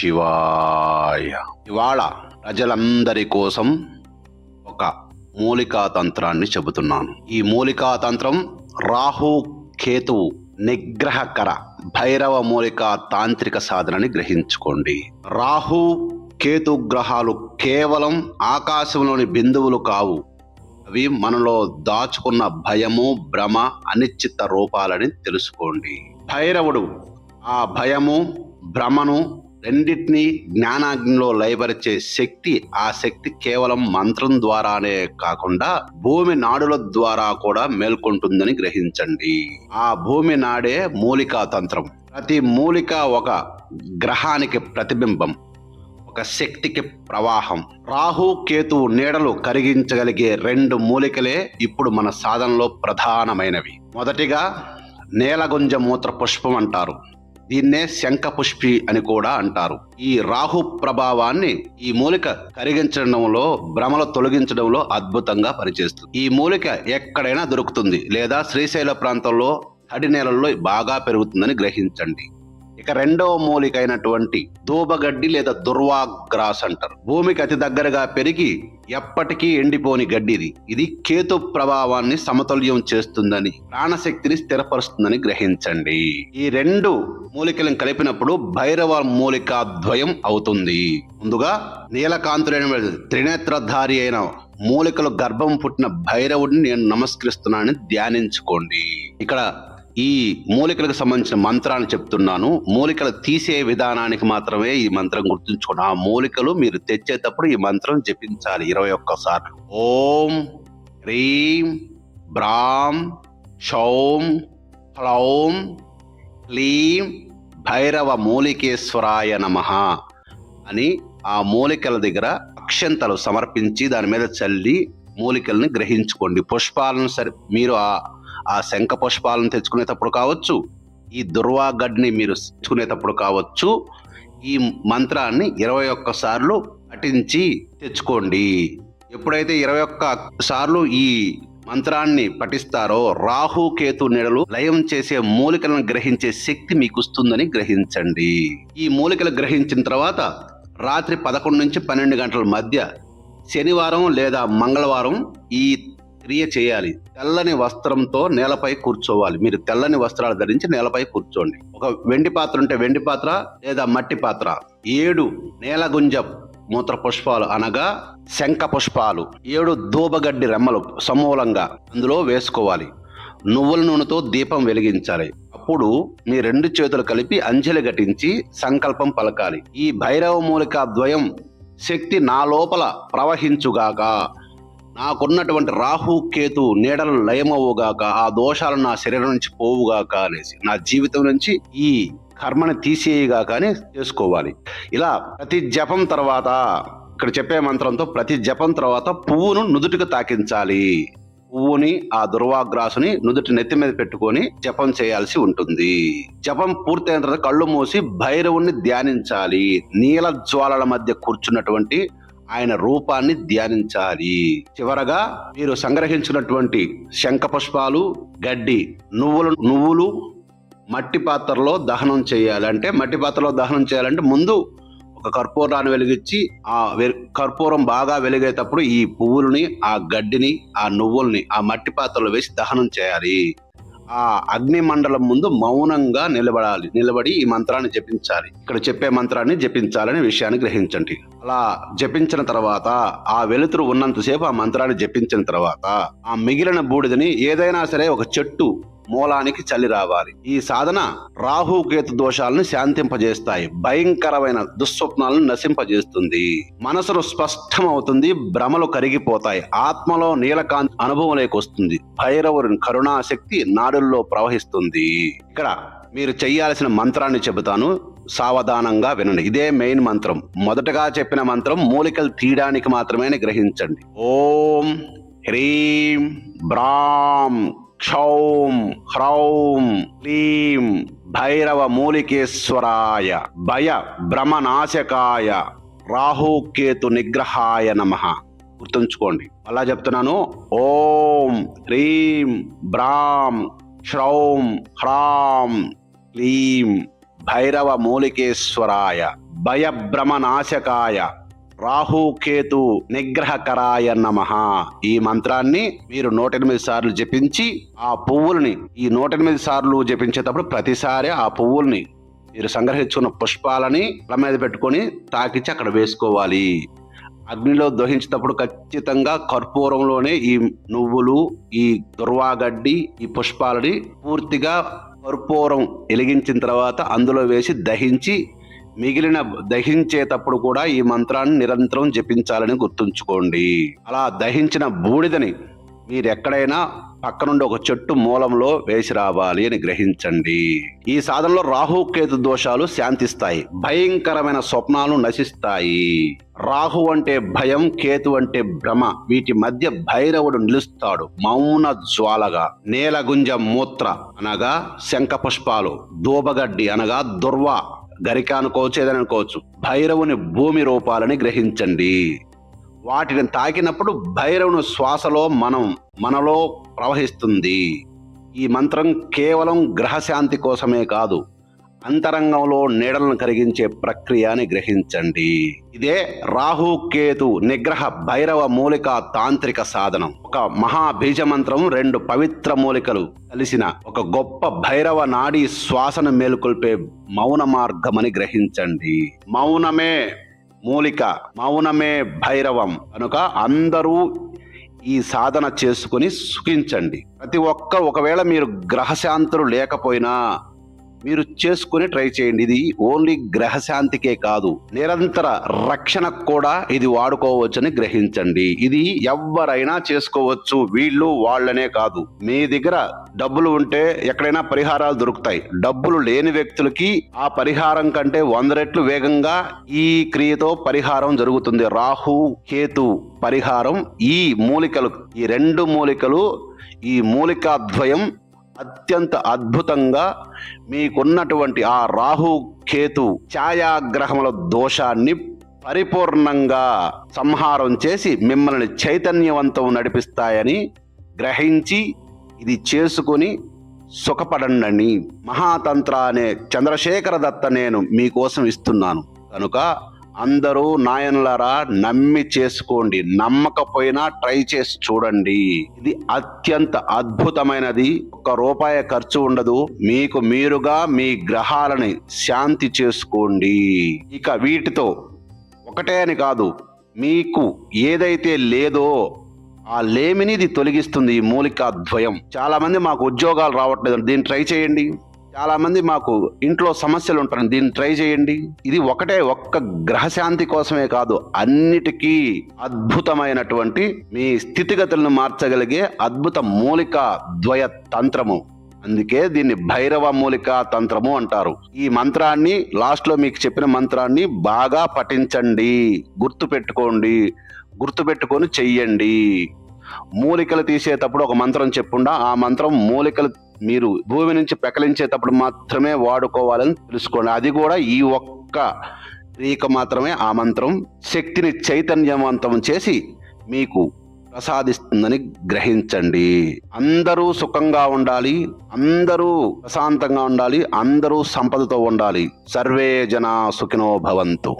శివాయ. ఇవాళ ప్రజలందరి కోసం ఒక మూలికా తంత్రాన్ని చెబుతున్నాను. ఈ మూలికా తంత్రం రాహు కేతువు నిగ్రహకర భైరవ మూలికా తాంత్రిక సాధనని గ్రహించుకోండి. రాహు కేతు గ్రహాలు కేవలం ఆకాశంలోని బిందువులు కావు. అవి మనలో దాచుకున్న భయము భ్రమ అనిశ్చిత రూపాలని తెలుసుకోండి. భైరవుడు ఆ భయము భ్రమను రెండింటినీ జ్ఞానాగ్నిలో లయపరిచే శక్తి ఆ శక్తి కేవలం మంత్రం ద్వారానే కాకుండా భూమి నాడుల ద్వారా కూడా మేల్కొంటుందని గ్రహించండి. ఆ భూమి నాడే మూలికా తంత్రం. ప్రతి మూలిక ఒక గ్రహానికి ప్రతిబింబం ఒక శక్తికి ప్రవాహం. రాహు కేతు నీడలు కరిగించగలిగే రెండు మూలికలే ఇప్పుడు మన సాధనలో ప్రధానమైనవి. మొదటిగా నేలగుంజ మూత్ర పుష్పం అంటారు. దీన్నే శంఖపుష్పి అని కూడా అంటారు. ఈ రాహు ప్రభావాన్ని ఈ మూలిక కరిగించడంలో భ్రమలు తొలగించడంలో అద్భుతంగా పనిచేస్తుంది. ఈ మూలిక ఎక్కడైనా దొరుకుతుంది లేదా శ్రీశైల ప్రాంతంలో తడి నేలల్లో బాగా పెరుగుతుందని గ్రహించండి. ఇక రెండవ మూలికైనటువంటి దూబగడ్డి లేదా దుర్వాగ్రాస్ అంటారు. భూమికి అతి దగ్గరగా పెరిగి ఎప్పటికీ ఎండిపోని గడ్డిది ఇది. ఇది కేతు ప్రభావాన్ని సమతుల్యం చేస్తుందని ప్రాణశక్తిని స్థిరపరుస్తుందని గ్రహించండి. ఈ రెండు మూలికలను కలిపినప్పుడు భైరవ మూలికా ద్వయం అవుతుంది. ముందుగా నీలకాంతులైన త్రినేత్రధారి అయిన మూలికలు గర్భం పుట్టిన భైరవుడిని నేను నమస్కరిస్తున్నానని ధ్యానించుకోండి. ఇక్కడ ఈ మూలికలకు సంబంధించిన మంత్రాన్ని చెప్తున్నాను. మూలికలు తీసే విధానానికి మాత్రమే ఈ మంత్రం గుర్తుంచుకోండి. ఆ మూలికలు మీరు తెచ్చేటప్పుడు ఈ మంత్రం జపించాలి ఇరవై ఒక్కసార్లు. ఓం హ్రీం బ్రాం షౌం హ్లౌం క్లీం భైరవ మూలికేశ్వరాయ నమ అని ఆ మూలికల దగ్గర అక్షంతలు సమర్పించి దాని మీద చల్లి మూలికల్ని గ్రహించుకోండి. పుష్పాలను సరి మీరు ఆ ఆ శంఖ పుష్పాలను తెచ్చుకునేటప్పుడు కావచ్చు ఈ దుర్వాగడ్ని మీరు తెచ్చుకునేటప్పుడు కావచ్చు ఈ మంత్రాన్ని ఇరవై ఒక్క సార్లు పఠించి తెచ్చుకోండి. ఎప్పుడైతే ఇరవై ఒక్క సార్లు ఈ మంత్రాన్ని పఠిస్తారో రాహు కేతు నీడలు లయం చేసే మూలికలను గ్రహించే శక్తి మీకు వస్తుందని గ్రహించండి. ఈ మూలికలు గ్రహించిన తర్వాత రాత్రి పదకొండు నుంచి పన్నెండు గంటల మధ్య శనివారం లేదా మంగళవారం ఈ క్రియ చేయాలి. తెల్లని వస్త్రంతో నేలపై కూర్చోవాలి. మీరు తెల్లని వస్త్రాలు ధరించి నేలపై కూర్చోండి. ఒక వెండి పాత్ర ఉంటే వెండి పాత్ర లేదా మట్టి పాత్ర. ఏడు నేలగుంజ మూత్ర పుష్పాలు అనగా శంఖ పుష్పాలు. ఏడు దూబగడ్డి రెమ్మలు సమూలంగా అందులో వేసుకోవాలి. నువ్వుల నూనెతో దీపం వెలిగించాలి. అప్పుడు మీ రెండు చేతులు కలిపి అంజలి ఘటించి సంకల్పం పలకాలి. ఈ భైరవ మూలిక ద్వయం శక్తి నా లోపల ప్రవహించుగాక. నాకున్నటువంటి రాహు కేతు నీడలు లయమవుగాక ఆ దోషాలు నా శరీరం నుంచి పోవుగాక అనేసి నా జీవితం నుంచి ఈ కర్మని తీసేయగాక అని చేసుకోవాలి. ఇలా ప్రతి జపం తర్వాత ఇక్కడ చెప్పే మంత్రంతో ప్రతి జపం తర్వాత పువ్వును నుదుటికి తాకించాలి. పువ్వుని ఆ దుర్వాగ్రాసుని నుదుటి నెత్తి మీద పెట్టుకొని జపం చేయాల్సి ఉంటుంది. జపం పూర్తయిన తర్వాత కళ్ళు మూసి భైరవుణ్ణి ధ్యానించాలి. నీల జ్వాలల మధ్య కూర్చున్నటువంటి ఆయన రూపాన్ని ధ్యానించాలి. చివరగా మీరు సంగ్రహించినటువంటి శంఖ పుష్పాలు గడ్డి నువ్వులు నువ్వులు మట్టి పాత్రలో దహనం చేయాలి. అంటే మట్టి పాత్రలో దహనం చేయాలంటే ముందు ఒక కర్పూరాన్ని వెలిగించి ఆ వె- కర్పూరం బాగా వెలిగేటప్పుడు ఈ పువ్వుల్ని ఆ గడ్డిని ఆ నువ్వుల్ని ఆ మట్టి పాత్రలో వేసి దహనం చేయాలి. ఆ అగ్ని మండలం ముందు మౌనంగా నిలబడాలి. నిలబడి ఈ మంత్రాన్ని జపించాలి. ఇక్కడ చెప్పే మంత్రాన్ని జపించాలనే విషయాన్ని గ్రహించండి. అలా జపించిన తర్వాత ఆ వెలుతురు ఉన్నంతసేపు ఆ మంత్రాన్ని జపించిన తర్వాత ఆ మిగిలిన బూడిదని ఏదైనా సరే ఒక చెట్టు మూలానికి చలి రావాలి. ఈ సాధన రాహుకేతు దోషాలను శాంతింపజేస్తాయి. భయంకరమైన దుస్వప్నాలను నశింపజేస్తుంది. మనసును స్పష్టమవుతుంది భ్రమలు కరిగిపోతాయి. ఆత్మలో నీలకాంతి అనుభవంలోకి వస్తుంది. భైరవుని కరుణాశక్తి నాడుల్లో ప్రవహిస్తుంది. ఇక్కడ మీరు చేయాల్సిన మంత్రాన్ని చెబుతాను. సావధానంగా వినండి. ఇదే మెయిన్ మంత్రం. మొదటగా చెప్పిన మంత్రం మూలికలు తీయడానికి మాత్రమే గ్రహించండి. ఓం హ్రీం బ్రాం క్షౌం హ్రౌం క్లీం భైరవ మూలికేశ్వరాయ భయ భ్రమనాశకాయ రాహుకేతు నిగ్రహాయ నమ. గుర్తుంచుకోండి. అలా చెప్తున్నాను. ఓం హ్రీం బ్రాం శ్రౌం హ్రాం క్లీం భైరవ మూలికేశ్వరాయ భయభ్రమనాశకాయ రాహుకేతు నిగ్రహకరాయ నమ. ఈ మంత్రాన్ని మీరు నూట ఎనిమిది సార్లు జపించి ఆ పువ్వుల్ని ఈ నూట ఎనిమిది సార్లు జపించేటప్పుడు ప్రతిసారి ఆ పువ్వుల్ని మీరు సంగ్రహించుకున్న పుష్పాలని తల మీద పెట్టుకొని తాకిచ్చి అక్కడ వేసుకోవాలి. అగ్నిలో దహించేటప్పుడు ఖచ్చితంగా కర్పూరంలోనే ఈ నువ్వులు ఈ దుర్వాగడ్డి ఈ పుష్పాలని పూర్తిగా కర్పూరం వెలిగించిన తర్వాత అందులో వేసి దహించి మిగిలిన దహించేటప్పుడు కూడా ఈ మంత్రాన్ని నిరంతరం జపించాలని గుర్తుంచుకోండి. అలా దహించిన బూడిదని మీరెక్కడైనా పక్కనుండి ఒక చెట్టు మూలంలో వేసి రావాలి అని గ్రహించండి. ఈ సాధనలో రాహు కేతు దోషాలు శాంతిస్తాయి భయంకరమైన స్వప్నాలు నశిస్తాయి. రాహు అంటే భయం కేతు అంటే భ్రమ వీటి మధ్య భైరవుడు నిలుస్తాడు మౌన జ్వాలగా నేలగుంజ మూత్ర అనగా శంఖ పుష్పాలు దూబగడ్డి అనగా దుర్వ గరిక అనుకోవచ్చు ఏదైనా అనుకోవచ్చు భైరవుని భూమి రూపాలని గ్రహించండి. వాటిని తాకినప్పుడు భైరవుని శ్వాసలో మనం మనలో ప్రవహిస్తుంది. ఈ మంత్రం కేవలం గ్రహశాంతి కోసమే కాదు. అంతరంగంలో నీడలను కరిగించే ప్రక్రియ అని గ్రహించండి. ఇదే రాహు కేతు నిగ్రహ భైరవ మూలిక తాంత్రిక సాధనం. ఒక మహా బీజ మంత్రం రెండు పవిత్ర మూలికలు కలిసిన ఒక గొప్ప భైరవ నాడీ శ్వాసను మేలుకొల్పే మౌన మార్గమని గ్రహించండి. మౌనమే మూలిక మౌనమే భైరవం కనుక అందరూ ఈ సాధన చేసుకుని సుఖించండి. ప్రతి ఒక్క ఒకవేళ మీరు గ్రహశాంతులు లేకపోయినా మీరు చేసుకుని ట్రై చేయండి. ఇది ఓన్లీ గ్రహశాంతికే కాదు. నిరంతర రక్షణకు కూడా ఇది వాడుకోవచ్చని గ్రహించండి. ఇది ఎవరైనా చేసుకోవచ్చు. వీళ్ళు వాళ్ళనే కాదు. మీ దగ్గర డబ్బులు ఉంటే ఎక్కడైనా పరిహారాలు దొరుకుతాయి. డబ్బులు లేని వ్యక్తులకి ఆ పరిహారం కంటే వంద రెట్లు వేగంగా ఈ క్రియతో పరిహారం జరుగుతుంది. రాహు కేతు పరిహారం ఈ మూలికలు ఈ రెండు మూలికలు ఈ మూలికాద్వయం అత్యంత అద్భుతంగా మీకున్నటువంటి ఆ రాహు కేతు ఛాయాగ్రహముల దోషాన్ని పరిపూర్ణంగా సంహారం చేసి మిమ్మల్ని చైతన్యవంతం నడిపిస్తాయని గ్రహించి ఇది చేసుకుని సుఖపడండి. మహాతంత్ర అనే చంద్రశేఖర దత్త నేను మీకోసం ఇస్తున్నాను. కనుక అందరూ నాయనలారా నమ్మి చేసుకోండి. నమ్మకపోయినా ట్రై చేసి చూడండి. ఇది అత్యంత అద్భుతమైనది. ఒక్క రూపాయి ఖర్చు ఉండదు. మీకు మీరుగా మీ గ్రహాలని శాంతి చేసుకోండి. ఇక వీటితో ఒకటే అని కాదు మీకు ఏదైతే లేదో ఆ లేమిని ఇది తొలగిస్తుంది ఈ మూలికాద్వయం. చాలా మంది మాకు ఉద్యోగాలు రావట్లేదు. దీన్ని ట్రై చేయండి. చాలా మంది మాకు ఇంట్లో సమస్యలు ఉంటాయి దీన్ని ట్రై చేయండి. ఇది ఒకటే ఒక్క గ్రహశాంతి కోసమే కాదు అన్నిటికీ అద్భుతమైనటువంటి మీ స్థితిగతులను మార్చగలిగే అద్భుత మూలిక ద్వయ తంత్రము. అందుకే దీన్ని భైరవ మూలిక తంత్రము అంటారు. ఈ మంత్రాన్ని లాస్ట్లో మీకు చెప్పిన మంత్రాన్ని బాగా పఠించండి. గుర్తు పెట్టుకోండి. గుర్తు పెట్టుకొని చెయ్యండి. మూలికలు తీసేటప్పుడు ఒక మంత్రం చెప్పుండా ఆ మంత్రం మూలికలు మీరు భూమి నుంచి పెకలించేటప్పుడు మాత్రమే వాడుకోవాలని తెలుసుకోండి. అది కూడా ఈ ఒక్క రేఖ మాత్రమే ఆ మంత్రం శక్తిని చైతన్యవంతం చేసి మీకు ప్రసాదిస్తుందని గ్రహించండి. అందరూ సుఖంగా ఉండాలి అందరూ ప్రశాంతంగా ఉండాలి అందరూ సంపదతో ఉండాలి. సర్వే జన సుఖినో భవంతు.